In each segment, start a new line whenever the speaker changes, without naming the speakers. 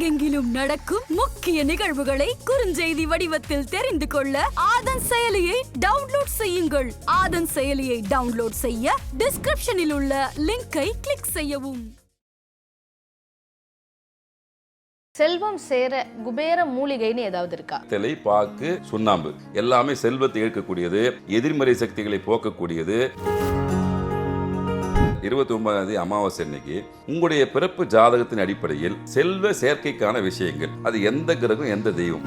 உலகெங்கிலும் நடக்கும் முக்கிய நிகழ்வுகளை குறுஞ்செய்தி வடிவத்தில் தெரிந்து கொள்ள ஆதன் செயலியை டவுன்லோட் செய்யுங்கள். ஆதன் செயலியை டவுன்லோட் செய்ய டிஸ்கிரிப்ஷனில் உள்ள லிங்கை கிளிக் செய்யவும்.
செல்வம் சேர குபேர மூலிகைன்னு ஏதாவது இருக்கா?
தெலை பாக்கு சுண்ணாம்பு. எல்லாமே செல்வத்தை ஈர்க்கக்கூடியது எதிர்மறை சக்திகளை போக்கக்கூடியது. இருபத்தி ஒன்பதாம் தேதி அமாவாசை அன்னைக்கு உங்களுடைய பிறப்பு ஜாதகத்தின் அடிப்படையில் செல்வ சேர்க்கைக்கான விஷயங்கள். அது எந்த கிரகம் எந்த தெய்வம்?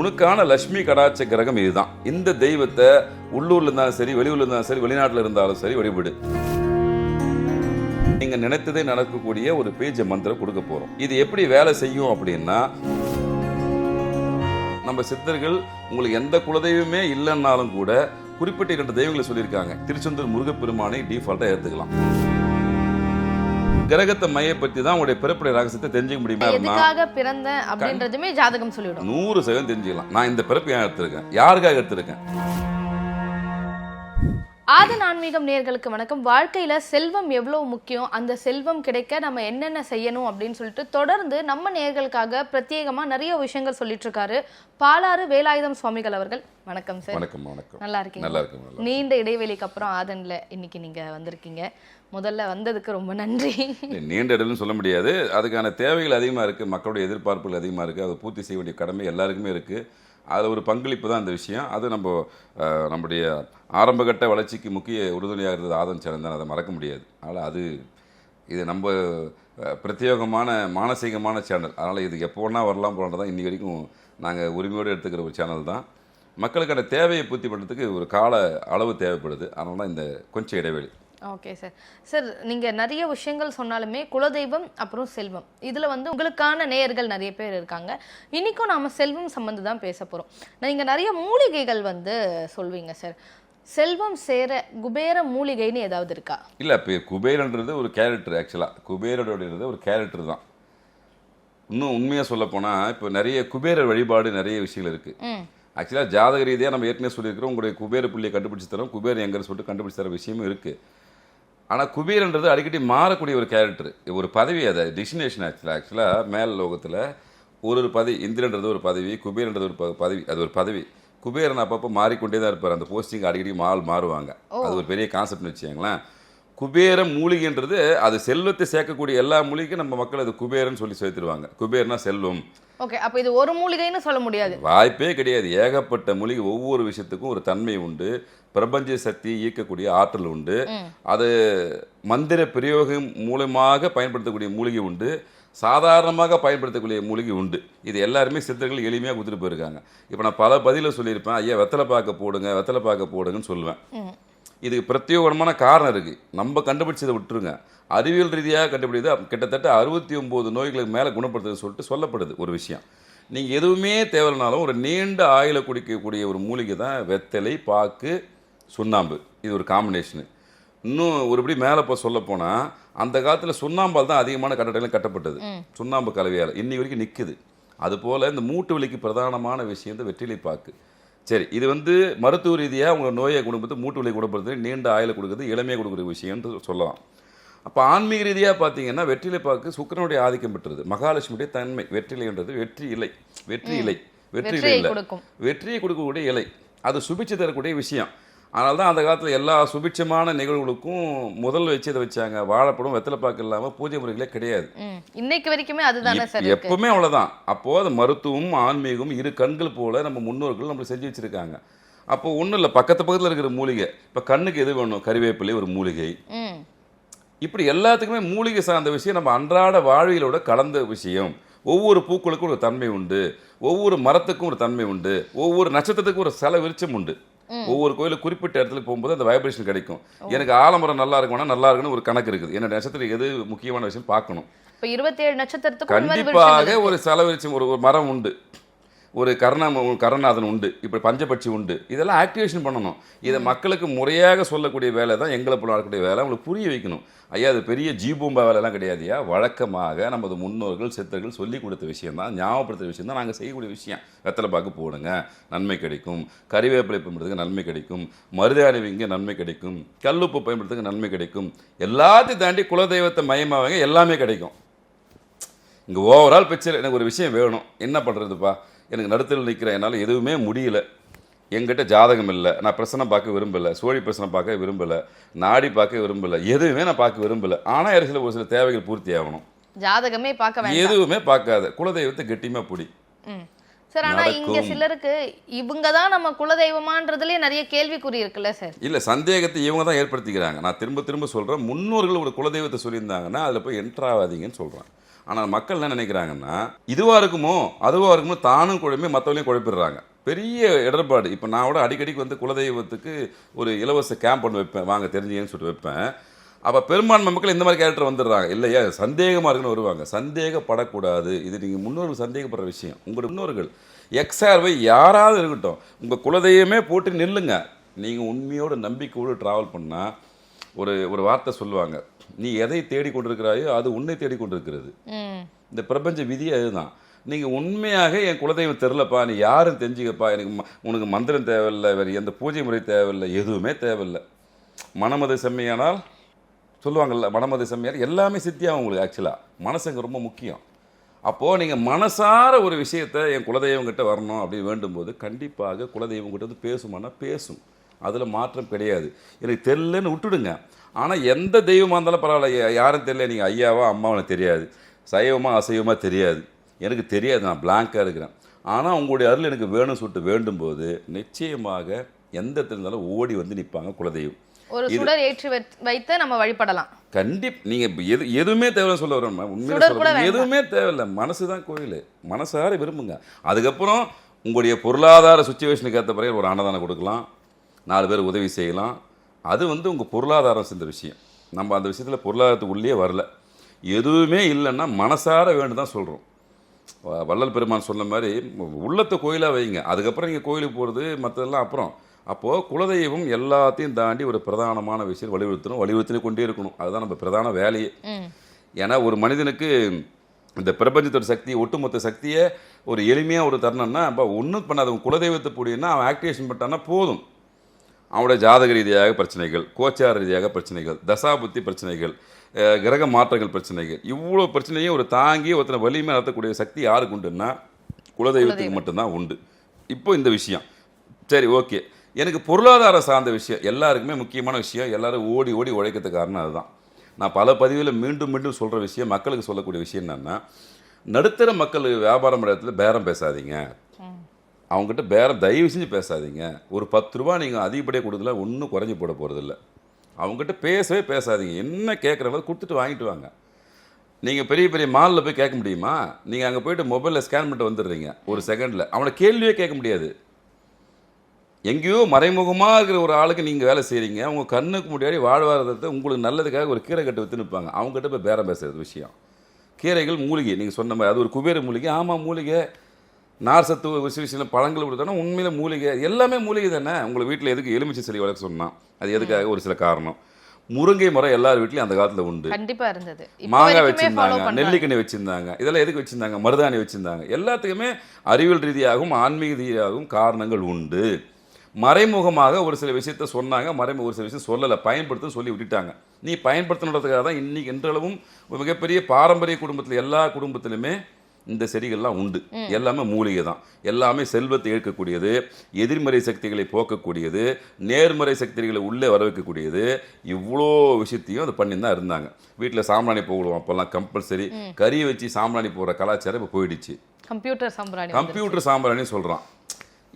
உனக்கான லட்சுமி கடாட்ச கிரகம் இதுதான். இந்த தெய்வத்தை உள்ளூர்ல இருந்தாலும் சரி வெளியூர்ல இருந்தாலும் சரி வெளிநாட்டுல இருந்தாலும் சரி வழிபடு. நீங்க நினைத்ததே நடக்கக்கூடிய ஒரு பேஜ மந்திரம் கொடுக்க போறோம். இது எப்படி வேலை செய்யும் அப்படின்னா நம்ம சித்தர்கள் உங்களுக்கு எந்த குலதெய்வமே இல்லைன்னாலும் கூட குறிப்பிட்ட இரண்டு தெய்வங்களை சொல்லியிருக்காங்க. திருச்செந்தூர் முருகப்பெருமானை டிஃபால்ட்டா ஏத்துக்கலாம். கிரகத்தை மையப்படுத்தி தான் உங்களுடைய பிறப்புடைய ரகசியத்தை தெரிஞ்சுக்க முடியுமா
எதுக்காக பிறந்தேன் அப்படின்றதுமே ஜாதகம் சொல்லிவிடும்.
நூறு சதவீதம் தெரிஞ்சுக்கலாம். நான் இந்த பிறப்பு ஏன் எடுத்திருக்கேன்? யாருக்காக எடுத்திருக்கேன்?
ஆதன் ஆன்மீகம் நேர்களுக்கு வணக்கம். வாழ்க்கையில செல்வம் எவ்வளவு முக்கியம்? அந்த செல்வம் கிடைக்க நம்ம என்னென்ன செய்யணும் அப்படின்னு சொல்லிட்டு தொடர்ந்து நம்ம நேர்களுக்காக பிரத்யேகமா நிறைய விஷயங்கள் சொல்லிட்டு இருக்காரு. பாலாறு வேலாயுதம் சுவாமிகள் அவர்கள். வணக்கம் சார்.
வணக்கம் வணக்கம்.
நல்லா இருக்கீங்க
நல்லா
நீண்ட இடைவெளிக்கு அப்புறம் ஆதன்ல இன்னைக்கு நீங்க வந்திருக்கீங்க. முதல்ல வந்ததுக்கு ரொம்ப நன்றி.
நீண்ட இடம்னு சொல்ல முடியாது. அதுக்கான தேவைகள் அதிகமாக இருக்குது மக்களுடைய எதிர்பார்ப்புகள் அதிகமாக இருக்குது அதை பூர்த்தி செய்ய வேண்டிய கடமை எல்லாருக்குமே இருக்குது அது ஒரு பங்களிப்பு தான் இந்த விஷயம். அது நம்ம நம்முடைய ஆரம்பகட்ட வளர்ச்சிக்கு முக்கிய உறுதுணையாக இருந்தது ஆதம் சேனல் தான். அதை மறக்க முடியாது. அதனால் அது இது நம்ம பிரத்யேகமான மானசீகமான சேனல். அதனால் இது எப்போ வேணா வரலாம் போகிறது தான் வரைக்கும் நாங்கள் உரிமையோடு எடுத்துக்கிற ஒரு சேனல் தான். மக்களுக்கான தேவையை பூர்த்தி பண்ணுறதுக்கு ஒரு கால அளவு தேவைப்படுது. அதனால தான் இந்த கொஞ்சம் இடைவெளி.
ஓகே சார் சார் நீங்க நிறைய விஷயங்கள் சொன்னாலுமே குலதெய்வம் அப்புறம் செல்வம். இதுல வந்து உங்களுக்கான நேயர்கள் நிறைய பேர் இருக்காங்க. இன்னைக்கும் நாம செல்வம் சம்பந்து தான் பேச போறோம். நீங்க நிறைய மூலிகைகள் வந்து சொல்வீங்க சார் செல்வம் சேர குபேர மூலிகைன்னு ஏதாவது இருக்கா?
இல்லை இப்போ குபேரன்றது ஒரு கேரக்டர் ஆக்சுவலாக குபேரனுடையது ஒரு கேரக்டர் தான். இன்னும் உண்மையாக சொல்ல போனால் இப்போ நிறைய குபேரர் வழிபாடு நிறைய விஷயங்கள் இருக்குது ஆக்சுவலாக ஜாதக ரீதியாக நம்ம ஏற்கனவே சொல்லியிருக்கிறோம் உங்களுடைய குபேர புள்ளியை கண்டுபிடிச்சு தரோம் குபேர் எங்கன்னு சொல்லிட்டு கண்டுபிடிச்சு தர விஷயமும் இருக்குது ஆனால் குபேரன்றது அடிக்கடி மாறக்கூடிய ஒரு கேரக்டர் ஒரு பதவி அது டெஸ்டினேஷன் ஆக்சுவலாக ஆக்சுவலாக மேல் லோகத்தில் ஒரு ஒரு பதவி இந்திரன்றது ஒரு பதவி குபேரன்றது ஒரு பதவி அது ஒரு பதவி. குபேரன் அப்பப்போ மாறிக்கொண்டே தான் இருப்பார். அந்த போஸ்டிங் அடிக்கடி மால் மாறுவாங்க. அது ஒரு பெரிய கான்செப்ட்னு வச்சுக்கோங்களேன். குபேர மூலிகைன்றது அது செல்வத்தை சேர்க்கக்கூடிய எல்லா மூலிகைக்கும் நம்ம மக்கள் அது குபேரன் சொல்லி சேர்த்துருவாங்க குபேர்னா செல்வம்.
ஓகே அப்ப இது ஒரு மூலிகைன்னு சொல்ல முடியாது.
வாய்ப்பே கிடையாது. ஏகப்பட்ட மூலிகை ஒவ்வொரு விஷயத்துக்கும் ஒரு தன்மை உண்டு. பிரபஞ்ச சக்தி ஈர்க்கக்கூடிய ஆற்றல் உண்டு. அது மந்திர பிரயோகம் மூலமாக பயன்படுத்தக்கூடிய மூலிகை உண்டு. சாதாரணமாக பயன்படுத்தக்கூடிய மூலிகை உண்டு. இது எல்லாருமே சித்தர்கள் எளிமையாக கொடுத்துட்டு போயிருக்காங்க. இப்போ நான் பல பதில சொல்லியிருப்பேன். ஐயா வெத்தலை பாக்க போடுங்க வெத்தலை பாக்க போடுங்கன்னு சொல்லுவேன். இதுக்கு பிரத்யேகமான காரணம் இருக்குது நம்ம கண்டுபிடிச்சதை விட்டுருங்க. அறிவியல் ரீதியாக கண்டுபிடிது கிட்டத்தட்ட அறுபத்தி ஒம்பது நோய்களுக்கு மேலே குணப்படுத்துறது சொல்லிட்டு சொல்லப்படுது ஒரு விஷயம். நீங்கள் எதுவுமே தேவையில்லைனாலும் ஒரு நீண்ட ஆயுளை குடிக்கக்கூடிய ஒரு மூலிகை தான் வெத்தலை பாக்கு சுண்ணாம்பு. இது ஒரு காம்பினேஷனு இன்னும் ஒருபடி மேலே இப்போ சொல்ல போனால் அந்த காலத்தில் சுண்ணாம்பால் தான் அதிகமான கட்டடங்கள் கட்டப்பட்டது. சுண்ணாம்பு கலவையால். இன்னி வரைக்கும் நிற்குது அதுபோல் இந்த மூட்டு வலிக்கு பிரதானமான விஷயம் இந்த வெற்றிலை பாக்கு. சரி இது வந்து மருத்துவ ரீதியாக உங்கள் நோயை குணப்படுத்து மூட்டு வலி குணப்படுத்துறது நீண்ட ஆயுளை கொடுக்குறது இளமையை கொடுக்குற விஷயம்னு சொல்லலாம். அப்போ ஆன்மீக ரீதியாக பார்த்தீங்கன்னா வெற்றிலை பாக்கு சுக்கிரனுடைய ஆதிக்கம் பெற்றது. மகாலட்சுமியுடைய தன்மை வெற்றிலைன்றது வெற்றி இலை வெற்றி இலை வெற்றி இலை இல்லை. வெற்றியை கொடுக்கக்கூடிய இலை. அது சுபிச்சு தரக்கூடிய விஷயம். அதனால தான் அந்த காலத்தில் எல்லா சுபிட்சமான நிகழ்வுகளுக்கும் முதல் வச்சு இதை வச்சாங்க. வாழைப்பழம் வெத்தலைப்பாக்கு இல்லாமல் பூஜை முறைகளே கிடையாது.
இன்னைக்கு வரைக்குமே அதுதானே சார்
எப்பவுமே அவ்வளவுதான். அப்போ அது மருத்துவம் ஆன்மீகம் இரு கண்கள் போல நம்ம முன்னோர்கள் நம்மளுக்கு செஞ்சு வச்சிருக்காங்க. அப்போ ஒன்றும் இல்லை. பக்கத்து பக்கத்தில் இருக்கிற மூலிகை. இப்போ கண்ணுக்கு எது வேணும்? கறிவேப்பிலை ஒரு மூலிகை. இப்படி எல்லாத்துக்குமே மூலிகை சார்ந்த விஷயம் நம்ம அன்றாட வாழ்வியலோட கலந்த விஷயம். ஒவ்வொரு பூக்களுக்கும் ஒரு தன்மை உண்டு. ஒவ்வொரு மரத்துக்கும் ஒரு தன்மை உண்டு. ஒவ்வொரு நட்சத்திரத்துக்கும் ஒரு சில விருச்சம் உண்டு. ஒவ்வொரு கோயிலுக்கு குறிப்பிட்ட இடத்துல போகும்போது அந்த வைப்ரேஷன் கிடைக்கும். எனக்கு ஆலமரம் நல்லா இருக்கும்னா நல்லா இருக்குன்னு ஒரு கணக்கு இருக்குது. என்ன நட்சத்திரம் எது முக்கியமான விஷயம் பார்க்கணும்.
இப்ப இருபத்தேழு நட்சத்திரத்துக்கு
கண்டிப்பாக ஒரு செலவிரிச்சம் ஒரு ஒரு மரம் உண்டு. ஒரு கருணா கருணாதன் உண்டு இப்படி பஞ்சபட்சி உண்டு. இதெல்லாம் ஆக்டிவேஷன் பண்ணணும். இதை மக்களுக்கு முறையாக சொல்லக்கூடிய வேலை தான் எங்களை போல நடக்கக்கூடிய வேலை. அவங்களுக்கு புரிய வைக்கணும். ஐயா அது பெரிய ஜீபூம்பா வேலைலாம் கிடையாதுயா வழக்கமாக நமது முன்னோர்கள் சித்தர்கள் சொல்லி கொடுத்த விஷயம் தான் ஞாபகப்படுத்துற விஷயம் தான். நாங்கள் செய்யக்கூடிய விஷயம். வெத்தலை பாக்கு போடுங்க நன்மை கிடைக்கும். கறிவேப்பிலை பயன்படுத்துக்கு நன்மை கிடைக்கும். மருதாணி வைங்க நன்மை கிடைக்கும். கல்லுப்பு பயன்படுத்துக்கு நன்மை கிடைக்கும். எல்லாத்தையும் தாண்டி குலதெய்வத்தை மயமாவங்க எல்லாமே கிடைக்கும். இங்கே ஓவரால் பிக்சர் எனக்கு ஒரு விஷயம் வேணும். என்ன பண்ணுறதுப்பா எனக்கு நடுத்தல் நிற்கிறேன் என்னால் எதுவுமே முடியல. என்கிட்ட ஜாதகம் இல்லை. நான் பிரச்சனை பார்க்க விரும்பலை. சோழி பிரச்சனை பார்க்க விரும்பலை. நாடி பார்க்க விரும்பலை. எதுவுமே நான் பார்க்க விரும்பலை. ஆனால் ஒரு சில ஒரு சில தேவைகள் பூர்த்தி ஆகணும்.
ஜாதகமே பார்க்க
எதுவுமே பார்க்காத. குலதெய்வத்தை கெட்டியமாக பிடி.
சார் ஆனா இங்க. சிலருக்கு இவங்க தான் நம்ம குலதெய்வமான்றதுலயே நிறைய கேள்விக்குறி இருக்குல்ல சார்?
இல்லை சந்தேகத்தை இவங்க தான் ஏற்படுத்திக்கிறாங்க. நான் திரும்ப திரும்ப சொல்கிறேன் முன்னோர்கள் ஒரு குலதெய்வத்தை சொல்லியிருந்தாங்கன்னா அதில் போய் என்ட்ரு ஆகாதீங்கன்னு சொல்கிறேன் ஆனால் மக்கள் என்ன நினைக்கிறாங்கன்னா இதுவாக இருக்குமோ அதுவாக இருக்குமோ தானும் குழம்பி மற்றவங்களையும் குழப்பிடுறாங்க. பெரிய இடர்பாடு. இப்போ நான் கூட அடிக்கடிக்கு வந்து குலதெய்வத்துக்கு ஒரு இலவச கேம்ப் ஒன்று வைப்பேன். வாங்க தெரிஞ்சுங்கன்னு சொல்லிட்டு வைப்பேன். அப்போ பெரும்பான்மை மக்கள் இந்த மாதிரி கேரக்டர் வந்துடுறாங்க. இல்லையா? சந்தேகமாக இருக்குன்னு வருவாங்க. சந்தேகப்படக்கூடாது. இது நீங்கள் முன்னோர்கள் சந்தேகப்படுற விஷயம். உங்களோட முன்னோர்கள். எக்ஸ்ஆர்வை யாராவது இருக்கட்டும் உங்கள் குலதெய்வமே போட்டு நில்லுங்க. நீங்கள் உண்மையோட நம்பிக்கையோடு ட்ராவல் பண்ணால் ஒரு ஒரு வார்த்தை சொல்லுவாங்க. நீ எதை தேடி கொண்டிருக்கிறாயோ அது உன்னை தேடி கொண்டிருக்கிறது
ம்.
இந்த பிரபஞ்ச விதி அதுதான். நீங்கள் உண்மையாக என் குலதெய்வம் தெரிலப்பா நீ யாரும் தெரிஞ்சுக்கப்பா எனக்கு உனக்கு மந்திரம் தேவையில்லை வேறு எந்த பூஜை முறை தேவையில்லை எதுவுமே தேவையில்லை. மனமது செம்மையானால் சொல்லுவாங்கல்ல மனமது செம்மையால் எல்லாமே சித்தியாகும் உங்களுக்கு ஆக்சுவலாக மனசுங்க ரொம்ப முக்கியம். அப்போது நீங்கள் மனசார ஒரு விஷயத்தை என் குலதெய்வம் கிட்ட வரணும் அப்படி வேண்டும்போது கண்டிப்பாக குலதெய்வம் கிட்ட வந்து பேசுமானா பேசும். அதில் மாற்றம் கிடையாது. எனக்கு தெரியலன்னு விட்டுடுங்க. ஆனால் எந்த தெய்வமாக இருந்தாலும் பரவாயில்ல. யாரும் தெரியல. நீங்கள் ஐயாவா அம்மாவா எனக்கு தெரியாது. சைவமா அசைவமா தெரியாது. எனக்கு தெரியாது. நான் பிளாங்காக இருக்கிறேன். ஆனால் உங்களுடைய அருள் எனக்கு வேணும் சொல்லிட்டு வேண்டும்போது நிச்சயமாக எந்த இடத்துல இருந்தாலும் ஓடி வந்து நிற்பாங்க குலதெய்வம்.
ஒரு சுடர் ஏற்றி வைத்- வைத்து நம்ம வழிபடலாம்.
கண்டிப் நீங்க எது எதுவுமே தேவையில்ல சொல்ல வரேன் உண்மையில. எதுவுமே தேவையில்ல. மனசு தான் கோயில். மனசார விரும்புங்க. அதுக்கப்புறம் உங்களுடைய பொருளாதார சுச்சுவேஷனுக்கு ஏற்ற பிறகு ஒரு அன்னதானம் கொடுக்கலாம். நாலு பேர் உதவி செய்யலாம். அது வந்து உங்கள் பொருளாதாரம் சேர்ந்த விஷயம். நம்ம அந்த விஷயத்தில் பொருளாதாரத்துக்குள்ளேயே வரல. எதுவுமே இல்லைன்னா மனசார வேண்டும் தான் சொல்கிறோம் வள்ளல் பெருமான் சொன்ன மாதிரி உள்ளத்தை கோயிலாக வைங்க. அதுக்கப்புறம் நீங்கள் கோயிலுக்கு போகிறது மற்றதெல்லாம் அப்புறம். அப்போது குலதெய்வம் எல்லாத்தையும் தாண்டி ஒரு பிரதானமான விஷயம் வலியுறுத்தணும் வலியுறுத்தி கொண்டே இருக்கணும். அதுதான் நம்ம பிரதான வேலையே. ஏன்னா ஒரு மனிதனுக்கு இந்த பிரபஞ்சத்தோட சக்தி ஒட்டுமொத்த சக்தியை ஒரு எளிமையாக ஒரு தருணம்னா இப்போ ஒன்றும் பண்ணாத குலதெய்வத்தை கூடியன்னா அவன் ஆக்டிவேஷன் பண்ணிட்டான்னா போதும். அவனுடைய ஜாதக ரீதியாக பிரச்சனைகள் கோச்சார ரீதியாக பிரச்சனைகள் தசாபுத்தி பிரச்சனைகள் கிரக மாற்றங்கள் பிரச்சனைகள். இவ்வளோ பிரச்சனையும் ஒரு தாங்கி ஒருத்தனை வலிமை நடத்தக்கூடிய சக்தி யாருக்கு உண்டுன்னா குலதெய்வத்துக்கு மட்டும்தான் உண்டு. இப்போ இந்த விஷயம். சரி ஓகே. எனக்கு பொருளாதாரம் சார்ந்த விஷயம் எல்லாருக்குமே முக்கியமான விஷயம் எல்லாரும் ஓடி ஓடி உழைக்கிறதுக்கு காரணம் அதுதான். நான் பல பதிவில் மீண்டும் மீண்டும் சொல்கிற விஷயம் மக்களுக்கு சொல்லக்கூடிய விஷயம் என்னன்னா நடுத்தர மக்கள் வியாபாரம் இடத்துல பேரம் பேசாதீங்க. அவங்ககிட்ட பேரம் தயவு செஞ்சு பேசாதீங்க. ஒரு பத்து ரூபா நீங்கள் அதிகப்படியாக கொடுக்கல ஒன்றும் குறைஞ்சி போட போகிறதில்ல அவங்ககிட்ட பேசவே பேசாதீங்க. என்ன கேட்குறவங்க கொடுத்துட்டு வாங்கிட்டு வாங்க. நீங்கள் பெரிய பெரிய மாலில் போய் கேட்க முடியுமா? நீங்கள் அங்கே போயிட்டு மொபைலில் ஸ்கேன் பண்ணிட்டு வந்துடுறீங்க ஒரு செகண்டில் அவனை கேள்வியே கேட்க முடியாது. எங்கேயோ மறைமுகமாக இருக்கிற ஒரு ஆளுக்கு நீங்கள் வேலை செய்கிறீங்க அவங்க கண்ணுக்கு முன்னாடி வாழ்வாதாரத்தை உங்களுக்கு நல்லதுக்காக ஒரு கீரை கட்டு விற்று நிற்பாங்க அவங்ககிட்ட போய் பேரம் பேசுறது விஷயம். கீரைகள் மூலிகை. நீங்கள் சொன்ன மாதிரி அது ஒரு குபேர மூலிகை. ஆமாம் மூலிகை. நார் சத்து விஷய விஷயம் பழங்கள் கொடுத்தோன்னா உண்மையில மூலிகை எல்லாமே மூலிகை தானே? உங்களை வீட்டில் எதுக்கு எலுமிச்சை செடி வளர்க்க சொன்னான் அது எதுக்காக? ஒரு சில காரணம். முருங்கை மரம் எல்லார் வீட்லையும் அந்த காலத்தில் உண்டு.
கண்டிப்பா இருந்தது.
மாங்காய் வச்சிருந்தாங்க நெல்லிக்கனி வச்சிருந்தாங்க இதெல்லாம் எதுக்கு வச்சிருந்தாங்க? மருதாணி வச்சிருந்தாங்க. எல்லாத்துக்குமே அறிவியல் ரீதியாகவும் ஆன்மீக ரீதியாகவும் காரணங்கள் உண்டு. மறைமுகமாக ஒரு சில விஷயத்த சொன்னாங்க மறைமுக ஒரு சில விஷயம் சொல்லலை பயன்படுத்த சொல்லி விட்டுட்டாங்க. நீ பயன்படுத்தணுன்றதுக்காக தான் இன்னைக்கு என்றளவும் மிகப்பெரிய பாரம்பரிய குடும்பத்தில் எல்லா குடும்பத்திலுமே இந்த செடிகள்லாம் உண்டு. எல்லாமே மூலிகை தான். எல்லாமே செல்வத்தை ஏற்கக்கூடியது எதிர்மறை சக்திகளை போக்கக்கூடியது நேர்மறை சக்திகளை உள்ளே வர வைக்கக்கூடியது இவ்வளோ விஷயத்தையும் அது பண்ணி தான் இருந்தாங்க. வீட்டில் சாம்பிராணி போடுவோம் அப்போல்லாம் கம்பல்சரி. கறியை வச்சு சாம்பிராணி போடுற கலாச்சாரம் இப்போ போயிடுச்சு.
கம்ப்யூட்டர் சாம்பிராணி.
கம்ப்யூட்டர் சாம்பிராணி சொல்கிறான்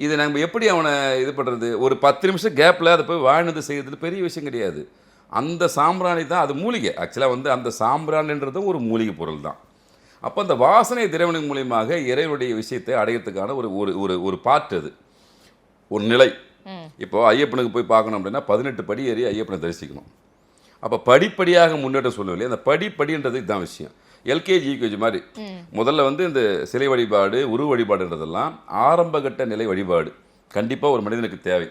இது நம்ம எப்படி அவனை இது பண்ணுறது ஒரு பத்து நிமிஷம் கேப்பில் அதை போய் வாழ்ந்தது செய்யறது பெரிய விஷயம் கிடையாது. அந்த சாம்பிராணி தான் அது மூலிகை. ஆக்சுவலாக வந்து அந்த சாம்பிராணின்றதும் ஒரு மூலிகை பொருள் தான். அப்போ அந்த வாசனை திரைவனின் மூலியமாக இறைவனுடைய விஷயத்தை அடையிறதுக்கான ஒரு ஒரு ஒரு ஒரு பாட்டு அது. ஒரு நிலை. இப்போ ஐயப்பனுக்கு போய் பார்க்கணும் அப்படின்னா பதினெட்டு படி ஏறி ஐயப்பனை தரிசிக்கணும். அப்போ படிப்படியாக முன்னேற்றம் சொல்லவில்லை. அந்த படிப்படின்றது இதுதான் விஷயம். எல்கேஜி யூகேஜி மாதிரி. முதல்ல வந்து இந்த சிலை வழிபாடு உரு வழிபாடுன்றதெல்லாம் ஆரம்பகட்ட நிலை வழிபாடு. கண்டிப்பாக ஒரு மனிதனுக்கு தேவை.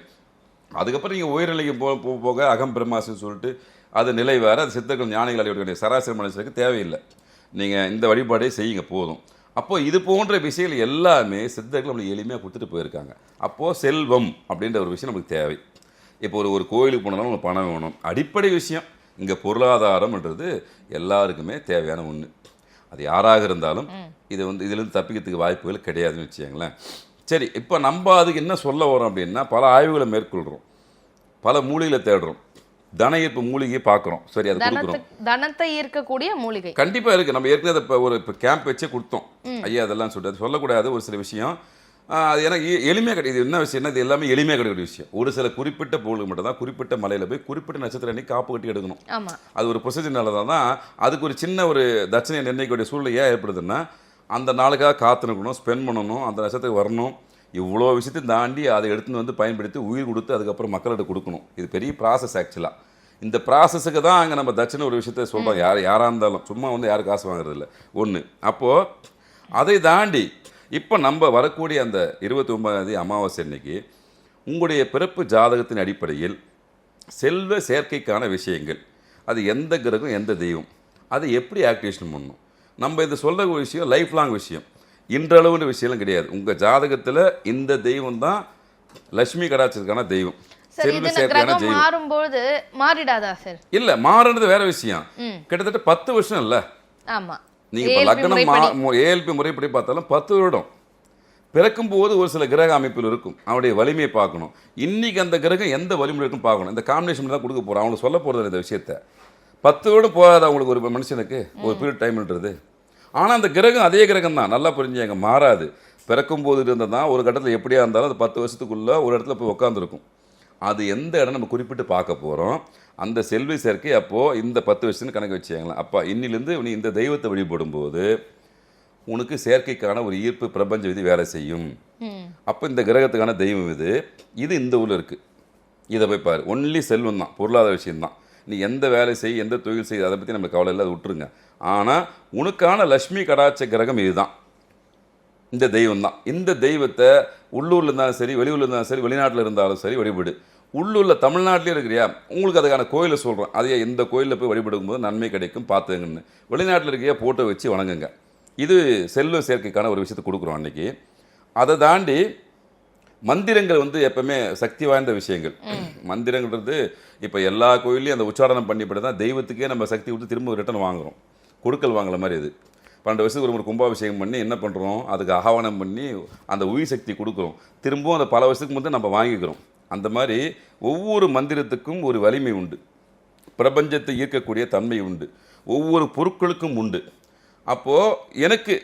அதுக்கப்புறம் நீங்கள் உயர்நிலைக்கு போ போ- போக அகம் பிரம்மாசின்னு சொல்லிட்டு அது நிலை வேறு. அது சித்தர்கள் ஞானிகள் அடையக்கூடிய சராசரி மனுஷனுக்கு தேவையில்லை. நீங்கள் இந்த வழிபாடே செய்யுங்க போதும். அப்போது இது போன்ற விஷயங்கள் எல்லாமே சித்தர்கள் நம்மளுக்கு எளிமையாக கொடுத்துட்டு போயிருக்காங்க. அப்போது செல்வம் அப்படின்ற ஒரு விஷயம் நமக்கு தேவை. இப்போ ஒரு ஒரு கோயிலுக்கு போனாலும் நமக்கு பணம் வேணும். அடிப்படை விஷயம் இங்கே பொருளாதாரம்ன்றது எல்லாருக்குமே தேவையான ஒன்று அது யாராக இருந்தாலும் இது வந்து இதுலேருந்து தப்பிக்கிறதுக்கு வாய்ப்புகள் கிடையாதுன்னு வச்சுக்கோங்களேன். சரி இப்போ நம்ம அதுக்கு என்ன சொல்ல வரோம் அப்படின்னா பல ஆய்வுகளை மேற்கொள்கிறோம் பல மூலிகளை தேடுறோம். தன ஈர்ப்பு மூலிகையை பார்க்குறோம். சரி அதை கொடுக்குறோம்.
தனத்தை ஈர்க்கக்கூடிய மூலிகை.
கண்டிப்பா இருக்கு. நம்ம ஏற்கனவே அதை இப்போ ஒரு இப்போ கேம்ப் வச்சே கொடுத்தோம். ஐயா அதெல்லாம் சொல்லிட்டு. அது சொல்லக்கூடாது ஒரு சில விஷயம். அது எனக்கு எ- எளிமையா கிடையாது என்ன விஷயம்னா இது எல்லாமே எளிமையாக கிடைக்கிற விஷயம். ஒரு சில குறிப்பிட்ட பொருளுக்கு மட்டும் தான் குறிப்பிட்ட மலையில போய் குறிப்பிட்ட நட்சத்திரம் அன்னைக்கு காப்பு கட்டி எடுக்கணும். அது ஒரு ப்ரொசீஜர்னால தான் அதுக்கு ஒரு சின்ன ஒரு தட்சணையை நிர்ணயிக்கக்கூடிய சூழ்நிலை ஏன் ஏற்படுதுன்னா அந்த நாளுக்காக காத்து நிற்கணும் ஸ்பெண்ட் பண்ணணும் அந்த நட்சத்திரம் வரணும். இவ்வளோ விஷயத்தையும் தாண்டி அதை எடுத்துன்னு வந்து பயன்படுத்தி உயிர் கொடுத்து அதுக்கப்புறம் மக்கள்கிட்ட கொடுக்கணும். இது பெரிய ப்ராசஸ் ஆக்சுவலாக இந்த ப்ராசஸுக்கு தான் அங்கே நம்ம தட்சணை ஒரு விஷயத்த சொல்கிறோம் யார் யாராக இருந்தாலும். சும்மா வந்து யாரும் காசு வாங்குறது இல்லை ஒன்று அப்போது அதை தாண்டி இப்போ நம்ம வரக்கூடிய அந்த இருபத்தி ஒன்பதாம் தேதி அமாவாசை அன்னைக்கு உங்களுடைய பிறப்பு ஜாதகத்தின் அடிப்படையில் செல்வ சேர்க்கைக்கான விஷயங்கள். அது எந்த கிரகம் எந்த தெய்வம்? அதை எப்படி ஆக்டிவேஷன் பண்ணணும்? நம்ம இது ஒரு விஷயம் லைஃப் லாங் விஷயம். இன்றளவுன்ற விஷயம்லாம் கிடையாது. உங்கள் ஜாதகத்தில் இந்த தெய்வம் தான் லட்சுமி கடாட்சத்துக்கான தெய்வம். செல்வ சேர்க்கையான தெய்வம்.
மாறும்போது மாறிடாதா சார்?
இல்லை மாறுறது வேற விஷயம். கிட்டத்தட்ட பத்து வருஷம் இல்லை.
ஆமா.
நீங்கள் இப்போ லக்னம். ஏஎல்பி முறைப்படி. பார்த்தாலும் பத்து வருடம். பிறக்கும் போது ஒரு சில கிரக அமைப்பில் இருக்கும். அவனுடைய வலிமையை பார்க்கணும். இன்னைக்கு அந்த கிரகம் எந்த வலிமையில் இருக்குன்னு பார்க்கணும். இந்த காம்பினேஷன் தான் கொடுக்க போகிறோம் அவங்களுக்கு சொல்ல போகிறது இந்த விஷயத்த. பத்து வருடம் போகாத அவங்களுக்கு ஒரு மனுஷனுக்கு ஒரு பீரியட் டைம்ன்றது ஆனால் அந்த கிரகம் அதே கிரகம் தான் நல்லா புரிஞ்சுங்க மாறாது. பிறக்கும் போது இருந்தது தான் ஒரு கட்டத்தில் எப்படியா இருந்தாலும் அது பத்து வருஷத்துக்குள்ளே ஒரு இடத்துல போய் உட்காந்துருக்கும் அது எந்த இடம் நம்ம குறிப்பிட்டு பார்க்க போகிறோம் அந்த செல்வி சேர்க்கை அப்போது இந்த பத்து வருஷத்துன்னு கணக்கு வச்சுக்கங்களேன். அப்போ இன்னிலேருந்து நீ இந்த தெய்வத்தை வழிபடும் போது உனக்கு செயற்கைக்கான ஒரு ஈர்ப்பு பிரபஞ்ச விதி வேலை செய்யும். அப்போ இந்த கிரகத்துக்கான தெய்வம் இது. இது இந்த ஊரில் இருக்குது இதை போய் பாரு. ஒன்லி செல்வம் தான் பொருளாதார விஷயம்தான். நீ எந்த வேலை செய் எந்த தொழில் செய் அதை பற்றி நம்ம கவலை இல்லை அதை விட்டுருங்க. ஆனால் உனக்கான லக்ஷ்மி கடாட்ச கிரகம் இதுதான். இந்த தெய்வம் தான் இந்த தெய்வத்தை உள்ளூரில் இருந்தாலும் சரி வெளியூரில் இருந்தாலும் சரி வெளிநாட்டில் இருந்தாலும் சரி வழிபடு. உள்ளூரில் தமிழ்நாட்டிலே இருக்கிறியா? உங்களுக்கு அதுக்கான கோயிலை சொல்கிறேன் அதையே இந்த கோயிலில் போய் வழிபடும் போது நன்மை கிடைக்கும் பார்த்துங்கன்னு வெளிநாட்டில் இருக்கிறியா போட்டோ வச்சு வணங்குங்க. இது செல்வ சேர்க்கைக்கான ஒரு விஷயத்தை கொடுக்குறோம் அன்றைக்கி அதை தாண்டி மந்திரங்கள் வந்து எப்பவுமே சக்தி வாய்ந்த விஷயங்கள். மந்திரங்கிறது இப்போ எல்லா கோயிலையும் அந்த உச்சாரணம் பண்ணிப்பட்டு தான் தெய்வத்துக்கே நம்ம சக்தி கொடுத்து திரும்ப ரிட்டர்ன் வாங்குறோம். கொடுக்கல் வாங்குற மாதிரி இது பன்னெண்டு வருஷத்துக்கு ஒரு முறை கும்பாபிஷேகம் பண்ணி என்ன பண்ணுறோம் அதுக்கு ஆஹ்வானம் பண்ணி அந்த உயிர் சக்தி கொடுக்குறோம். திரும்பவும் அந்த பல வருஷத்துக்கு முந்தைய நம்ம வாங்கிக்கிறோம். அந்த மாதிரி ஒவ்வொரு மந்திரத்துக்கும் ஒரு வலிமை உண்டு. பிரபஞ்சத்தை ஈர்க்கக்கூடிய தன்மை உண்டு. ஒவ்வொரு பொருட்களுக்கும் உண்டு. அப்போது எனக்கு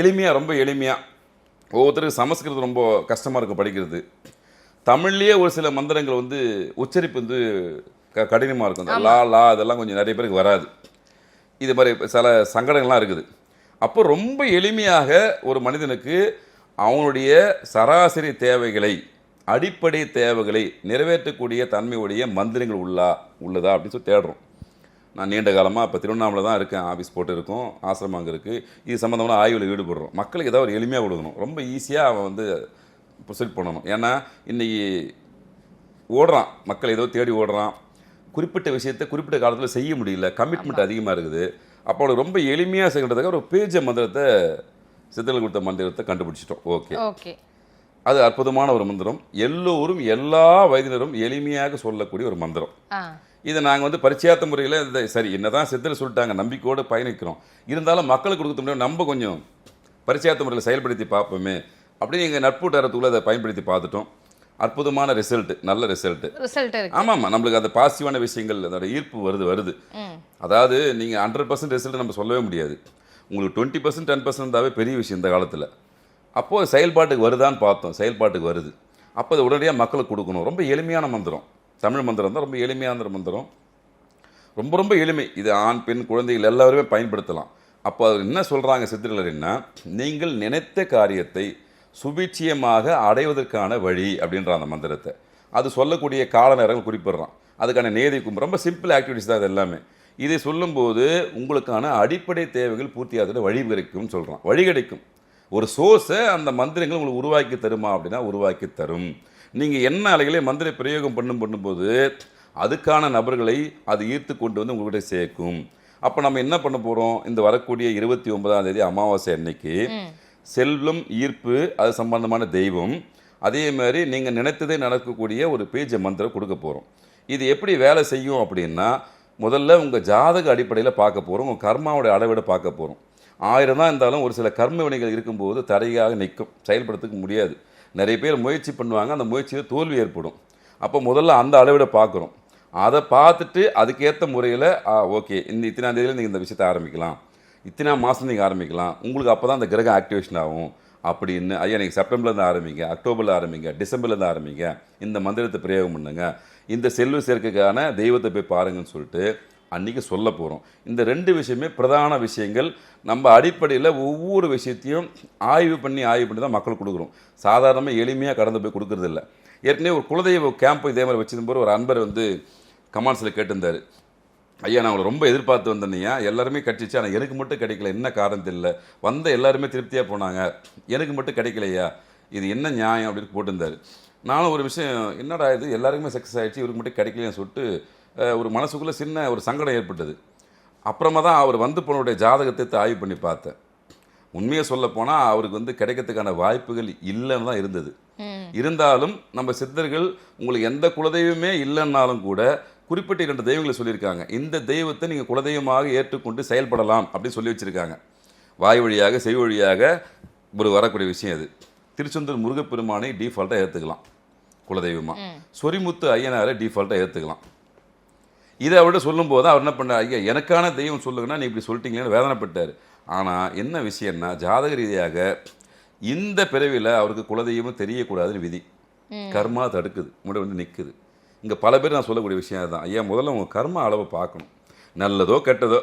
எளிமையாக ரொம்ப எளிமையாக ஒவ்வொருத்தருக்கு சமஸ்கிருதம் ரொம்ப கஷ்டமாக இருக்கும் படிக்கிறது. தமிழ்லேயே ஒரு சில மந்திரங்கள் வந்து உச்சரிப்பு வந்து க கடினமாக இருக்கும். லா லா அதெல்லாம் கொஞ்சம் நிறைய பேருக்கு வராது. இது மாதிரி சில சங்கடங்கள்லாம் இருக்குது. அப்போ ரொம்ப எளிமையாக ஒரு மனிதனுக்கு அவனுடைய சராசரி தேவைகளை அடிப்படை தேவைகளை நிறைவேற்றக்கூடிய தன்மையுடைய மந்திரங்கள் உள்ளா உள்ளதா அப்படின்னு சொல்லி தேடுறோம். நான் நீண்ட காலமாக இப்போ திருவண்ணாமலை தான் இருக்கேன். ஆஃபீஸ் போட்டு இருக்கோம் ஆசிரமம் அங்கே இருக்குது இது சம்மந்தமான ஆய்வில் ஈடுபடுறோம். மக்களுக்கு ஏதாவது ஒரு எளிமையாக கொடுக்கணும். ரொம்ப ஈஸியாக அவன் வந்து ப்ரொசீட் பண்ணணும். ஏன்னா இன்றைக்கி ஓடுறான். மக்கள் ஏதோ தேடி ஓடுறான். குறிப்பிட்ட விஷயத்தை குறிப்பிட்ட காலத்தில் செய்ய முடியல. கமிட்மெண்ட் அதிகமாக இருக்குது. அப்போ ரொம்ப எளிமையாக செய்கிறதுக்காக ஒரு பேஜ மந்திரத்தை சித்தர்கள் கொடுத்த மந்திரத்தை கண்டுபிடிச்சிட்டோம். ஓகே.
ஓகே.
அது அற்புதமான ஒரு மந்திரம். எல்லோரும் எல்லா வயதினரும் எளிமையாக சொல்லக்கூடிய ஒரு மந்திரம். இதை நாங்கள் வந்து பரிச்சயாத்த முறையில் இதை சரி என்னதான் சித்தர் சொல்லிட்டாங்க நம்பிக்கையோடு பயணிக்கிறோம். இருந்தாலும் மக்களுக்கு கொடுக்க முடியும் நம்ம கொஞ்சம் பரிச்சயாத்த முறையில் செயல்படுத்தி பார்ப்போமே அப்படின்னு எங்கள் நட்புட்டாரத்துக்குள்ளே அதை பயன்படுத்தி பார்த்துட்டோம். அற்புதமான ரிசல்ட் நல்ல ரிசல்ட் ஆமாம் ஆமாம் நம்மளுக்கு அந்த பாசிட்டிவான விஷயங்கள் அதோட ஈர்ப்பு வருது வருது. அதாவது நீங்கள் ஹண்ட்ரட் பர்சன்ட் ரிசல்ட் நம்ம சொல்லவே முடியாது. உங்களுக்கு டுவெண்ட்டி பர்சன்ட் டென் பர்சன்ட் இருந்தாவே பெரிய விஷயம் இந்த காலத்தில். அப்போது செயல்பாட்டுக்கு வருதான்னு பார்த்தோம் செயல்பாட்டுக்கு வருது. அப்போ அதை உடனடியாக மக்களுக்கு கொடுக்கணும். ரொம்ப எளிமையான மந்திரம். தமிழ் மந்திரம் தான் ரொம்ப எளிமையான மந்திரம். ரொம்ப ரொம்ப எளிமை. இது ஆண் பெண் குழந்தைகள் எல்லாருமே பயன்படுத்தலாம். அப்போ அவர் என்ன சொல்கிறாங்க சித்திரலர்னா நீங்கள் நினைத்த காரியத்தை சுபிட்சியமாக அடைவதற்கான வழி அப்படின்ற அந்த மந்திரத்தை. அது சொல்லக்கூடிய கால நேரங்கள் குறிப்பிடுறான் அதுக்கான நேதி கும்பம் ரொம்ப சிம்பிள் ஆக்டிவிட்டிஸ் தான் அது எல்லாமே. இதை சொல்லும்போது உங்களுக்கான அடிப்படை தேவைகள் பூர்த்தியாகிறதுல வழி கிடைக்கும்னு சொல்கிறான் வழி கிடைக்கும். ஒரு சோர்ஸை அந்த மந்திரங்கள் உங்களுக்கு உருவாக்கி தருமா அப்படின்னா உருவாக்கி தரும். நீங்கள் என்ன அலைகளே மந்திர பிரயோகம் பண்ணும் பண்ணும்போது அதுக்கான நபர்களை அது ஈர்த்து கொண்டு வந்து உங்கள்கிட்ட சேர்க்கும். அப்போ நம்ம என்ன பண்ண போகிறோம் இந்த வரக்கூடிய இருபத்தி ஒன்பதாம் தேதி அமாவாசை அன்னைக்கு செல்வம் ஈர்ப்பு அது சம்பந்தமான தெய்வம். அதே மாதிரி நீங்கள் நினைத்ததே நடக்கக்கூடிய ஒரு பேஜ மந்திரம் கொடுக்க போகிறோம் இது எப்படி வேலை செய்யும் அப்படின்னா முதல்ல உங்கள் ஜாதக அடிப்படையில் பார்க்க போகிறோம் உங்கள் கர்மாவோட அளவிட பார்க்க போகிறோம் ஆயிரம் தான் இருந்தாலும் ஒரு சில கர்ம வினைகள் இருக்கும்போது தடையாக நிற்கும். செயல்படுத்துக்க முடியாது. நிறைய பேர் முயற்சி பண்ணுவாங்க. அந்த முயற்சியில் தோல்வி ஏற்படும். அப்போ முதல்ல அந்த அளவிட பார்க்குறோம். அதை பார்த்துட்டு அதுக்கேற்ற முறையில் ஓகே இந்த இத்தனாந்தேதியில் நீங்கள் இந்த விஷயத்தை ஆரம்பிக்கலாம். இத்தனை மாதம் நீங்கள் ஆரம்பிக்கலாம். உங்களுக்கு அப்போ தான் அந்த கிரகம் ஆக்டிவேஷன் ஆகும். அப்படின்னு ஐயா நீங்கள் செப்டம்பர்லேருந்து ஆரம்பிங்க. அக்டோபரில் ஆரம்பிங்க. டிசம்பர்லேருந்து ஆரம்பிங்க. இந்த மந்திரத்தை பிரயோகம் பண்ணுங்க. இந்த செல்வ சேர்க்கைக்கான தெய்வத்தை போய் பாருங்கன்னு சொல்லிட்டு அன்றைக்கி சொல்ல போகிறோம் இந்த ரெண்டு விஷயமே பிரதான விஷயங்கள். நம்ம அடிப்படையில் ஒவ்வொரு விஷயத்தையும் ஆய்வு பண்ணி ஆய்வு பண்ணி தான் மக்கள் கொடுக்குறோம். சாதாரணமாக எளிமையாக கடந்து போய் கொடுக்குறதில்ல. ஏற்கனவே ஒரு குலதெய்வ கேம்ப் இதே மாதிரி வச்சிருந்தபோது ஒரு அன்பர் வந்து கமான்ஸில் கேட்டிருந்தாரு. ஐயா நான் உங்களை ரொம்ப எதிர்பார்த்து வந்தேன்னையா எல்லாருமே கிடைச்சிச்சு ஆனால் எனக்கு மட்டும் கிடைக்கல. என்ன காரணம் தெரியல. வந்த எல்லாருமே திருப்தியாக போனாங்க. எனக்கு மட்டும் கிடைக்கலையா இது என்ன நியாயம் அப்படின்னு போட்டிருந்தாரு. நானும் ஒரு விஷயம் என்னடா இது? எல்லாருக்குமே சக்ஸஸ் ஆயிடுச்சு. இவருக்கு மட்டும் கிடைக்கலைன்னு சொல்லிட்டு ஒரு மனசுக்குள்ளே சின்ன ஒரு சங்கடம் ஏற்பட்டது. அப்புறமா தான் அவர் வந்து போனவுடைய ஜாதகத்தை ஆய்வு பண்ணி பார்த்தேன். உண்மையை சொல்ல போனால் அவருக்கு வந்து கிடைக்கிறதுக்கான வாய்ப்புகள் இல்லைன்னு தான் இருந்தது. இருந்தாலும் நம்ம சித்தர்கள் உங்களுக்கு எந்த குலதெய்வமே இல்லைன்னாலும் கூட குறிப்பிட்ட இரண்டு தெய்வங்களை சொல்லியிருக்காங்க. இந்த தெய்வத்தை நீங்கள் குலதெய்வமாக ஏற்றுக்கொண்டு செயல்படலாம் அப்படின்னு சொல்லி வச்சுருக்காங்க. வாய் வழியாக செய் வழியாக ஒரு வரக்கூடிய விஷயம் அது. திருச்செந்தூர் முருகப்பெருமானை டீஃபால்ட்டாக ஏற்றுக்கலாம் குலதெய்வமாக சொரிமுத்து ஐயனாரை டீஃபால்ட்டாக ஏற்றுக்கலாம் இதை அவர்கிட்ட சொல்லும்போது அவர் என்ன பண்ணார்? ஐயா எனக்கான தெய்வம் சொல்லுங்கன்னா நீ இப்படி சொல்லிட்டீங்களேன்னு வேதனைப்பட்டார். ஆனால் என்ன விஷயம்னா ஜாதக ரீதியாக இந்த பிறவியில் அவருக்கு குலதெய்வம் தெரியக்கூடாதுன்னு விதி. கர்மா தடுக்குது. முன்னாடி வந்து நிற்குது இங்கே பல பேர் நான் சொல்லக்கூடிய விஷயம் அதுதான். ஐயா முதல்ல உங்கள் கர்ம அளவை பார்க்கணும். நல்லதோ கெட்டதோ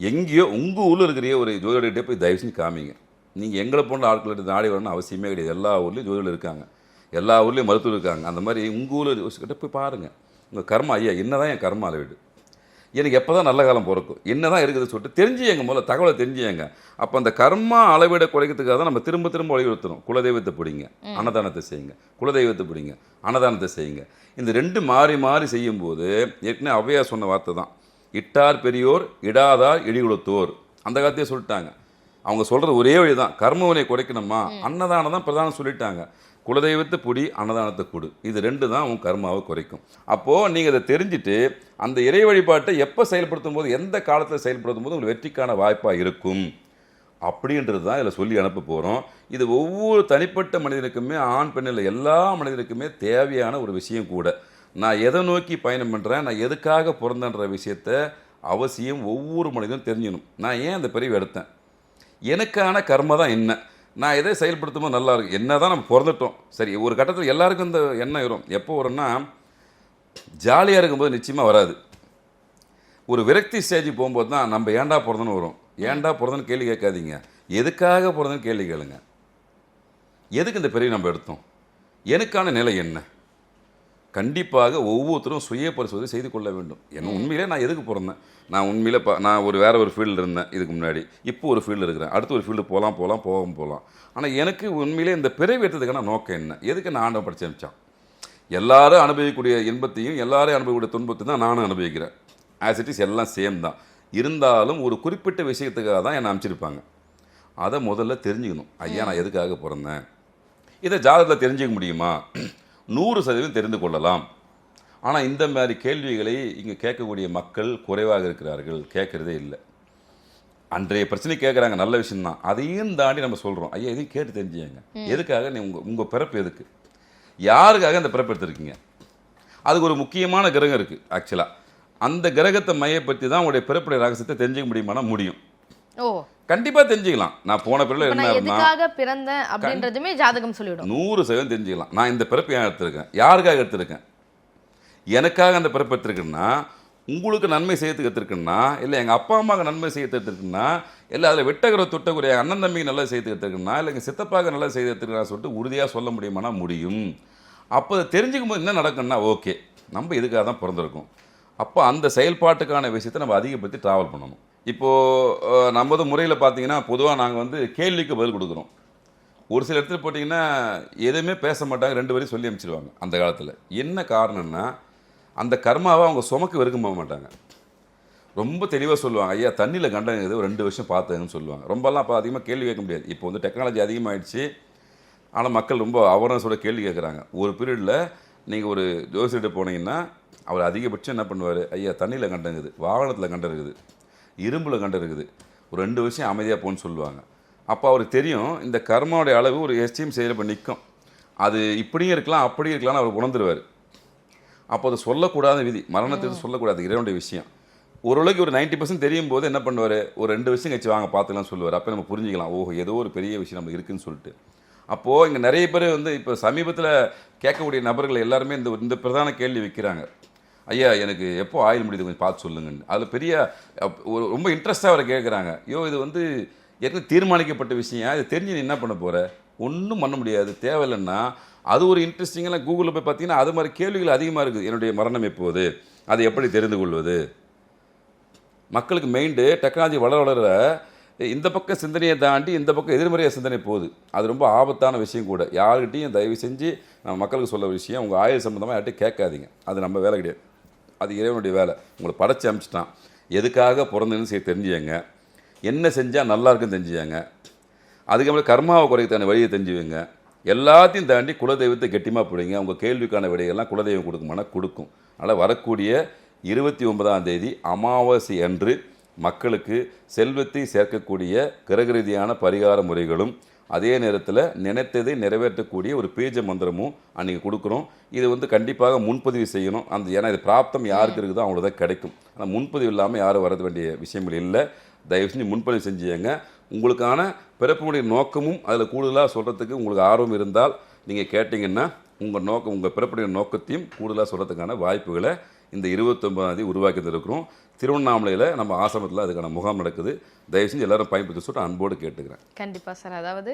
எங்கேயோ உங்கள் ஊரில் இருக்கிற ஒரு ஜோதிடர்கிட்டே போய் தயவு செஞ்சு காமிங்க. நீங்கள் எங்களை போன்ற ஆட்கள்கிட்ட நாடி வரணும்னு அவசியமே கிடையாது. எல்லா ஊர்லேயும் ஜோதிடர் இருக்காங்க. எல்லா ஊர்லேயும் மருத்துவர் இருக்காங்க. அந்த மாதிரி உங்கள் ஊரில் கிட்ட போய் பாருங்கள் உங்கள் கர்மா ஐயா என்ன தான் என் கர்ம அளவீடு? எனக்கு எப்போ தான் நல்ல காலம் பிறக்கும் என்ன தான் இருக்குதுன்னு சொல்லிட்டு தெரிஞ்சுங்க முதல்ல தகவலை தெரிஞ்சுங்க அப்போ அந்த கர்மா அளவீடை குறைக்கிறதுக்காக தான் நம்ம திரும்ப திரும்ப வலியுறுத்தணும் குலதெய்வத்தை பிடிங்க. அன்னதானத்தை செய்யுங்க. குலதெய்வத்தை பிடிங்க. அன்னதானத்தை செய்யுங்க. இந்த ரெண்டு மாறி மாறி செய்யும்போது ஏற்கனவே ஔவையா சொன்ன வார்த்தை தான். இட்டார் பெரியோர் இடாதார் இடிகுலத்தோர் அந்த காலத்தையே சொல்லிட்டாங்க. அவங்க சொல்கிறது ஒரே வழி தான் கர்மவினை குறைக்கணுமா? அன்னதானம் தான் பிரதானம் சொல்லிட்டாங்க. குலதெய்வத்தை புடி அன்னதானத்தை கொடு. இது ரெண்டு தான் உன் கர்மாவை குறைக்கும். அப்போது நீங்கள் இதை தெரிஞ்சுட்டு அந்த இறை வழிபாட்டை எப்போ செயல்படுத்தும் போது எந்த காலத்தில் செயல்படுத்தும் போது உங்களுக்கு வெற்றிக்கான வாய்ப்பாக இருக்கும்? அப்படின்றது தான் இதில் சொல்லி அனுப்ப போகிறோம் இது ஒவ்வொரு தனிப்பட்ட மனிதனுக்குமே ஆண் பெண்ணில் எல்லா மனிதனுக்குமே தேவையான ஒரு விஷயம் கூட. நான் எதை நோக்கி பயணம் பண்ணுறேன் நான் எதுக்காக பிறந்தன்ற விஷயத்த அவசியம் ஒவ்வொரு மனிதனும் தெரிஞ்சுக்கணும். நான் ஏன் அந்த பிரிவு எடுத்தேன்? எனக்கான கர்ம தான் என்ன? நான் எதை செயல்படுத்தும் போது நல்லா இருக்கும் என்ன தான் நம்ம பிறந்துட்டோம். சரி ஒரு கட்டத்தில் எல்லாருக்கும் இந்த எண்ணம் வரும். எப்போ வரும்னா ஜாலியாக இருக்கும்போது நிச்சயமாக வராது. ஒரு விரக்தி ஸ்டேஜ் போகும்போது தான் நம்ம ஏண்டா பிறந்தன்னு வரும். ஏன்டா பிறந்தன்னு கேள்வி கேட்காதீங்க. எதுக்காக பிறந்தன்னு கேள்வி கேளுங்க. எதுக்கு இந்த பெரிய நம்ம எடுத்தோம்? எனக்கான நிலை என்ன? கண்டிப்பாக ஒவ்வொருத்தரும் சுய பரிசோதனை செய்து கொள்ள வேண்டும். என்ன உண்மையிலே நான் எதுக்கு பிறந்தேன்? நான் உண்மையிலே ப நான் ஒரு வேற ஒரு ஃபீல்டில் இருந்தேன் இதுக்கு முன்னாடி. இப்போ ஒரு ஃபீல்டில் இருக்கிறேன். அடுத்து ஒரு ஃபீல்டு போகலாம் போகலாம் போகாம போகலாம் ஆனால் எனக்கு உண்மையிலே இந்த பிறவி எடுத்ததுக்கான நோக்கம் என்ன? எதுக்கு நான் ஆண்டவன் படிச்சு அனுப்பிச்சான் எல்லாரும் அனுபவிக்கக்கூடிய இன்பத்தையும் எல்லாரும் அனுபவிக்கக்கூடிய துன்பத்தையும் தான் நானும் அனுபவிக்கிறேன். ஆஸ் இட் இஸ் எல்லாம் சேம் தான். இருந்தாலும் ஒரு குறிப்பிட்ட விஷயத்துக்காக தான் என்னை அனுப்பிச்சிருப்பாங்க. அதை முதல்ல தெரிஞ்சுக்கணும். ஐயா நான் எதுக்காக பிறந்தேன்? இதை ஜாதகத்தில் தெரிஞ்சுக்க முடியுமா? நூறு சதவீதம் தெரிந்து கொள்ளலாம். ஆனால் இந்த மாதிரி கேள்விகளை இங்கே கேட்கக்கூடிய மக்கள் குறைவாக இருக்கிறார்கள். கேட்குறதே இல்லை. அன்றைய பிரச்சனை கேட்குறாங்க நல்ல விஷயம்தான். அதையும் தாண்டி நம்ம சொல்கிறோம் ஐயா இதையும் கேட்டு தெரிஞ்சுங்க எதுக்காக நீ உங்கள் உங்கள் பிறப்பு எதுக்கு? யாருக்காக அந்த பிறப்பு எடுத்திருக்கீங்க? அதுக்கு ஒரு முக்கியமான கிரகம் இருக்குது ஆக்சுவலாக அந்த கிரகத்தை மையப்படுத்தி தான் உங்களுடைய பிறப்புடைய ரகசியத்தை தெரிஞ்சுக்க முடியுமானா முடியும்.
ஓ.
கண்டிப்பாக தெரிஞ்சுக்கலாம். நான் போன பிறகு என்ன
எதுக்காக பிறந்தேன் அப்படின்றதுமே ஜாதகம் சொல்லிவிடும்.
நூறு சதவீதம் தெரிஞ்சுக்கலாம். நான் இந்த பிறப்பு ஏன் எடுத்திருக்கேன்? யாருக்காக எடுத்திருக்கேன்? எனக்காக அந்த பிறப்பு எடுத்திருக்கேன்னா உங்களுக்கு நன்மை செய்யறதுக்கு எடுத்திருக்கேன்னா இல்லை எங்கள் அப்பா அம்மாவுக்கு நன்மை செய்ய எடுத்திருக்குன்னா இல்லை அதில் வெட்டகிற துட்டக்குரிய அண்ணன் தம்பிக்கு நல்லா செய்து எடுத்திருக்குன்னா இல்லை எங்கள் சித்தப்பாக்கு நல்லா செய்து எடுத்துருக்கா சொல்லிட்டு உறுதியாக சொல்ல முடியுமானா முடியும். அப்போ அதை தெரிஞ்சுக்கும் போது என்ன நடக்கும்னா ஓகே நம்ம இதுக்காக தான் பிறந்திருக்கோம்? அப்போ அந்த செயல்பாட்டுக்கான விஷயத்தை நம்ம அதிகப்படுத்தி ட்ராவல் பண்ணணும். இப்போது நமது முறையில் பார்த்தீங்கன்னா பொதுவாக நாங்கள் வந்து கேள்விக்கு பதில் கொடுக்குறோம். ஒரு சில இடத்துல போட்டிங்கன்னா எதுவுமே பேச மாட்டாங்க ரெண்டு வரையும் சொல்லி அனுப்பிச்சிடுவாங்க அந்த காலத்தில். என்ன காரணம்னா அந்த கர்மாவை அவங்க சுமக்கு வெறுக்க போக மாட்டாங்க. ரொம்ப தெளிவாக சொல்லுவாங்க ஐயா தண்ணியில் கண்டது ஒரு ரெண்டு வருஷம் பார்த்ததுன்னு சொல்லுவாங்க. ரொம்பலாம் அப்போ அதிகமாக கேள்வி கேட்க முடியாது. இப்போ வந்து டெக்னாலஜி அதிகமாகிடுச்சு ஆனால் மக்கள் ரொம்ப அவர்னஸோட கேள்வி கேட்குறாங்க. ஒரு பீரியடில் நீங்கள் ஒரு ஜோசியிட்ட போனீங்கன்னா அவர் அதிகபட்சம் என்ன பண்ணுவார்? ஐயா தண்ணியில் கண்டங்குது வாகனத்தில் கண்டம் இருக்குது. இரும்பில் கண்டு இருக்குது. ஒரு ரெண்டு வருஷம் அமைதியாக போன்னு சொல்லுவாங்க. அப்போ அவருக்கு தெரியும் இந்த கர்மாவுடைய அளவு ஒரு எஸ்டிஎம் செயல் இப்போ நிற்கும் அது இப்படியும் இருக்கலாம் அப்படியும் இருக்கலாம்னு அவர் உணர்ந்துருவார். அப்போ அது சொல்லக்கூடாத விதி மரணத்துக்கு சொல்லக்கூடாது இறைவனுடைய விஷயம். ஓரளவுக்கு ஒரு நைன்ட்டி பர்சன்ட் தெரியும் போது என்ன பண்ணுவார்? ஒரு ரெண்டு வருஷம் கழிச்சு வாங்க பார்த்துக்கலாம் சொல்லுவார். அப்போ நம்ம புரிஞ்சுக்கலாம். ஓஹோ ஏதோ ஒரு பெரிய விஷயம் நமக்கு இருக்குன்னு சொல்லிட்டு. அப்போது இங்கே நிறைய பேர் வந்து இப்போ சமீபத்தில் கேட்கக்கூடிய நபர்கள் எல்லாருமே இந்த இந்த பிரதான கேள்வி வைக்கிறாங்க. ஐயா எனக்கு எப்போ ஆயில் முடியுது கொஞ்சம் பார்த்து சொல்லுங்கன்னு. அதில் பெரிய ஒரு ரொம்ப இன்ட்ரெஸ்ட்டாக அவரை கேட்குறாங்க ஐயோ இது வந்து ஏற்கனவே தீர்மானிக்கப்பட்ட விஷயம். இது தெரிஞ்சு நீ என்ன பண்ண போகிற ஒன்றும் பண்ண முடியாது. தேவையில்லைன்னா அது ஒரு இன்ட்ரெஸ்டிங்கெல்லாம் கூகுளில் போய் பார்த்தீங்கன்னா அது மாதிரி கேள்விகள் அதிகமாக இருக்குது. என்னுடைய மரணம் எப்போது? அதை எப்படி தெரிந்து கொள்வது? மக்களுக்கு மைண்டு டெக்னாலஜி வளர வளர இந்த பக்கம் சிந்தனையை தாண்டி இந்த பக்கம் எதிர்மறையாக சிந்தனை போகுது. அது ரொம்ப ஆபத்தான விஷயம் கூட. யாருக்கிட்டையும் தயவு செஞ்சு நம்ம மக்களுக்கு சொல்ல விஷயம் உங்கள் ஆயுள் சம்மந்தமாக யார்கிட்டையும் கேட்காதீங்க. அது நம்ம வேலை கிடையாது. அது இறைவனுடைய வேலை. உங்களை படைச்சி அமிச்சிட்டான் எதுக்காக பிறந்ததுன்னு செய்ய தெரிஞ்சுங்க என்ன செஞ்சால் நல்லா இருக்குன்னு தெரிஞ்சுங்க அதுக்கப்புறம் கர்மாவை குறைக்கத்தான வழியை தெரிஞ்சுவீங்க எல்லாத்தையும் தாண்டி குலதெய்வத்தை கெட்டிமாக பிடிங்க. உங்கள் கேள்விக்கான விடையெல்லாம் குலதெய்வம் கொடுக்குமானா கொடுக்கும். அதனால் வரக்கூடிய இருபத்தி ஒன்பதாம் தேதி அமாவாசை அன்று மக்களுக்கு செல்வத்தை சேர்க்கக்கூடிய கிரகரீதியான பரிகார முறைகளும் அதே நேரத்தில் நினைத்ததை நிறைவேற்றக்கூடிய ஒரு பேஜ மந்திரமும் அன்றைக்கி கொடுக்குறோம். இது வந்து கண்டிப்பாக முன்பதிவு செய்யணும். அந்த ஏன்னா இது பிராப்தம் யாருக்கு இருக்குதோ அவங்களுக்கு தான் கிடைக்கும். ஆனால் முன்பதிவு இல்லாமல் யாரும் வரது வேண்டிய விஷயங்கள் இல்லை. தயவு செஞ்சு முன்பதிவு செஞ்சுங்க உங்களுக்கான பிறப்புடைய நோக்கமும் அதில் கூடுதலாக சொல்கிறதுக்கு உங்களுக்கு ஆர்வம் இருந்தால் நீங்கள் கேட்டிங்கன்னா உங்கள் நோக்கம் உங்கள் பிறப்புடைய நோக்கத்தையும் கூடுதலாக சொல்கிறதுக்கான வாய்ப்புகளை இந்த இருபத்தொம்பதாம் தேதி உருவாக்கி தந்திருக்கிறோம் திருவண்ணாமலையில் நம்ம ஆசிரமத்தில் அதுக்கான முகாம் நடக்குது. தயவு செஞ்சு எல்லாரும் பயன்படுத்தி சொல்லிட்டு அன்போடு கேட்டுக்கிறேன்.
கண்டிப்பா சார். அதாவது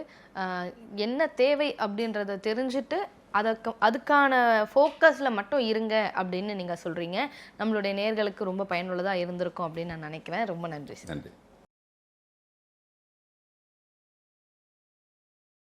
என்ன தேவை அப்படின்றத தெரிஞ்சுட்டு அதற்கு அதுக்கான ஃபோக்கஸில் மட்டும் இருங்க அப்படின்னு நீங்கள் சொல்கிறீங்க நம்மளுடைய நேர்களுக்கு ரொம்ப பயனுள்ளதாக இருந்திருக்கும் அப்படின்னு நான் நினைக்கிறேன். ரொம்ப நன்றி சார்.
நன்றி.